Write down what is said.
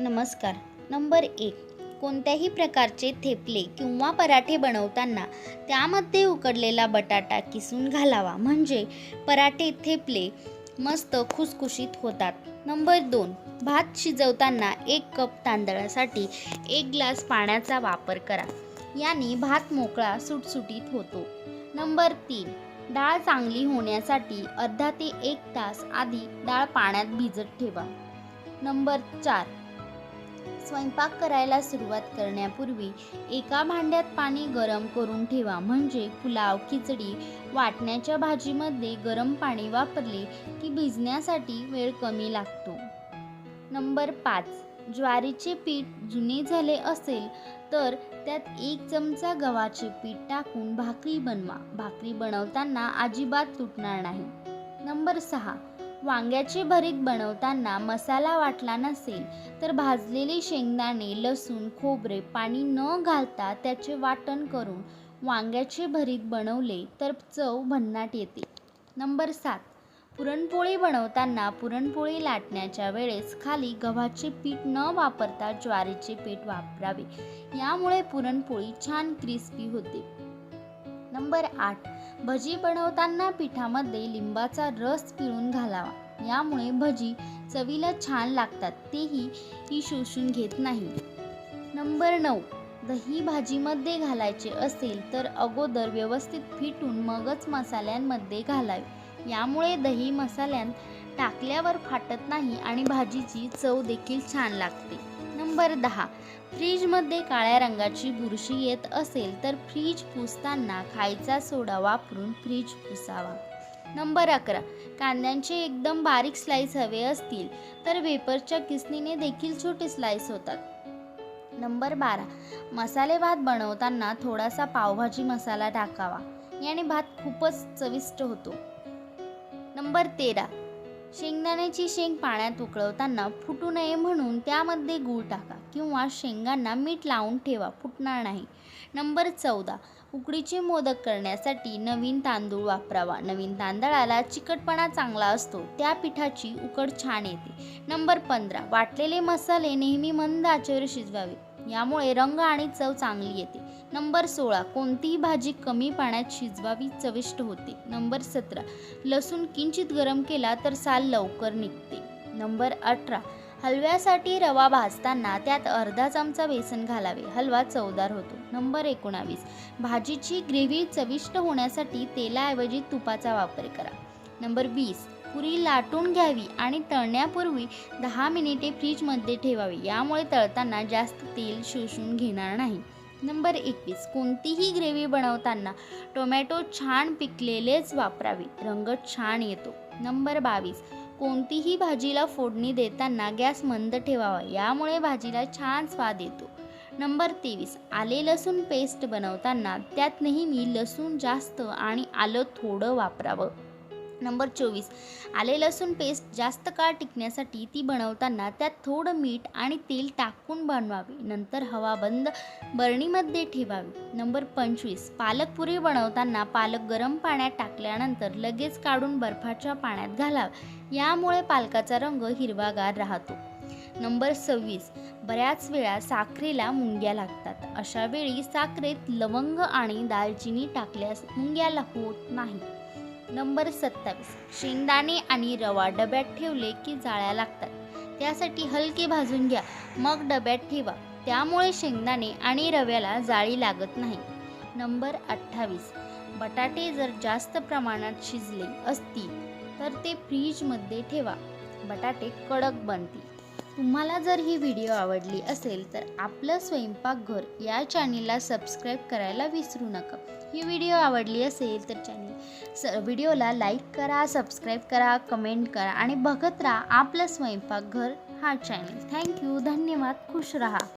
नमस्कार. नंबर एक. कोणत्याही प्रकारचे थेपले किंवा पराठे बनवताना त्यामध्ये उकडलेला बटाटा किसून घालावा. म्हणजे पराठे थेपले मस्त खुसखुशीत होतात. नंबर दोन. भात शिजवताना एक कप तांदळासाठी एक ग्लास पाण्याचा वापर करा. याने भात मोकळा सुटसुटीत होतो. नंबर तीन. डाळ चांगली होण्यासाठी अर्धा ते एक तास आधी डाळ पाण्यात भिजत ठेवा. नंबर चार. स्वयंपाक करायला सुरुवात करण्यापूर्वी एका भांड्यात पाणी गरम करून ठेवा. म्हणजे पुलाव खिचडी वाटण्याच्या भाजीमध्ये गरम पाणी वापरले की भिजण्यासाठी वेळ कमी लागतो. नंबर पाच. ज्वारीचे पीठ जुने झाले असेल तर त्यात एक चमचा गव्हाचे पीठ टाकून भाकरी बनवा. भाकरी बनवताना अजिबात तुटणार नाही. नंबर सहा. वांग्याचे भरीत बनवताना मसाला वाटला नसेल तर भाजलेली शेंगदाणे लसूण खोबरे पाणी न घालता त्याचे वाटण करून वांग्याचे भरीत बनवले तर चव भन्नाट येते. नंबर सात. पुरणपोळी बनवताना पुरणपोळी लाटण्याच्या वेळेस खाली गव्हाचे पीठ न वापरता ज्वारीचे पीठ वापरावे. यामुळे पुरणपोळी छान क्रिस्पी होते. नंबर आठ. भजी बनवताना पिठामध्ये लिंबाचा रस पिळून घालावा. यामुळे भजी चवीला छान लागतात. तेही ही शोषून घेत नाही. नंबर नऊ. दही भाजीमध्ये घालायचे असेल तर अगोदर व्यवस्थित फिटून मगच मसाल्यांमध्ये घालावे. यामुळे दही मसाल्यात टाकल्यावर फाटत नाही आणि भाजीची चव देखील छान लागते. नंबर दहा. फ्रीजमध्ये काळ्या रंगाची बुरशी येत असेल तर फ्रीज पुसताना खायचा सोडा वापरून फ्रीज पुसावा. नंबर अकरा. कांद्यांचे एकदम बारीक स्लाईस हवे असतील तर वेपरच्या किसनीने देखील छोटे स्लाईस होतात. नंबर बारा. मसाले भात बनवताना थोडासा पावभाजी मसाला टाकावा. याने भात खूपच चविष्ट होतो. नंबर तेरा. शेंगदाण्याची शेंग पाण्यात उकळवताना फुटू नये म्हणून त्यामध्ये गूळ टाका किंवा शेंगांना मीठ लावून ठेवा फुटणार नाही. नंबर चौदा. उकडीचे मोदक करण्यासाठी नवीन तांदूळ वापरावा. नवीन तांदळाला चिकटपणा चांगला असतो त्या पिठाची उकड छान येते. नंबर पंधरा. वाटलेले मसाले नेहमी मंद आचेवर शिजवावे. यामुळे रंग आणि चव चांगली येते. नंबर सोळा. कोणतीही भाजी कमी पाण्यात शिजवावी चविष्ट होते. नंबर सतरा. लसूण किंचित गरम केला तर साल लवकर निघते. नंबर अठरा. हलव्यासाठी रवा भाजताना त्यात अर्धा चमचा बेसन घालावे. हलवा चवदार होतो. नंबर एकोणावीस. भाजीची ग्रेव्ही चविष्ट होण्यासाठी तेलाऐवजी तुपाचा वापर करा. नंबर वीस. पुरी लाटून घ्यावी आणि तळण्यापूर्वी दहा मिनिटे फ्रीजमध्ये ठेवावी. यामुळे तळताना जास्त तेल शोषून घेणार नाही. नंबर एकवीस. कोणतीही ग्रेव्ही बनवताना टोमॅटो छान पिकलेलेच वापरावे. रंग छान येतो. नंबर बावीस. कोणतीही भाजीला फोडणी देताना गॅस मंद ठेवावा. यामुळे भाजीला छान स्वाद येतो. नंबर तेवीस. आले लसूण पेस्ट बनवताना त्यात नेहमी लसूण जास्त आणि आलं थोडं वापरावं. नंबर चोवीस. आले लसूण पेस्ट जास्त काळ टिकण्यासाठी ती बनवताना त्यात थोडं मीठ आणि तेल टाकून बनवावे. नंतर हवा बंद बरणीमध्ये ठेवावी. नंबर पंचवीस. पालक पुरी बनवताना पालक गरम पाण्यात टाकल्यानंतर लगेच काढून बर्फाच्या पाण्यात घालावा. यामुळे पालकाचा रंग हिरवागार राहतो. नंबर सव्वीस. बऱ्याच वेळा साखरेला मुंग्या लागतात. अशा वेळी साखरेत लवंग आणि दालचिनी टाकल्यास मुंग्याला होत नाही. नंबर सत्तावीस. शेंगदाणे आणि रवा डब्यात ठेवले की जाळ्या लागतात. त्यासाठी हलके भाजून घ्या. मग डब्यात ठेवा. त्यामुळे शेंगदाणे आणि रव्याला जाळी लागत नाही. नंबर अठ्ठावीस. बटाटे जर जास्त प्रमाणात शिजले असतील तर ते फ्रीजमध्ये ठेवा. बटाटे कडक बनतील. तुम्हाला जर ही व्हिडिओ आवडली असेल तर आपलं स्वयंपाकघर या चॅनेलला सबस्क्राईब करायला विसरू नका. ही व्हिडिओ आवडली असेल तर चॅनेल स व्हिडिओला लाईक करा सबस्क्राईब करा कमेंट करा आणि बघत राहा आपलं स्वयंपाकघर हा चॅनेल थँक्यू धन्यवाद. खुश रहा.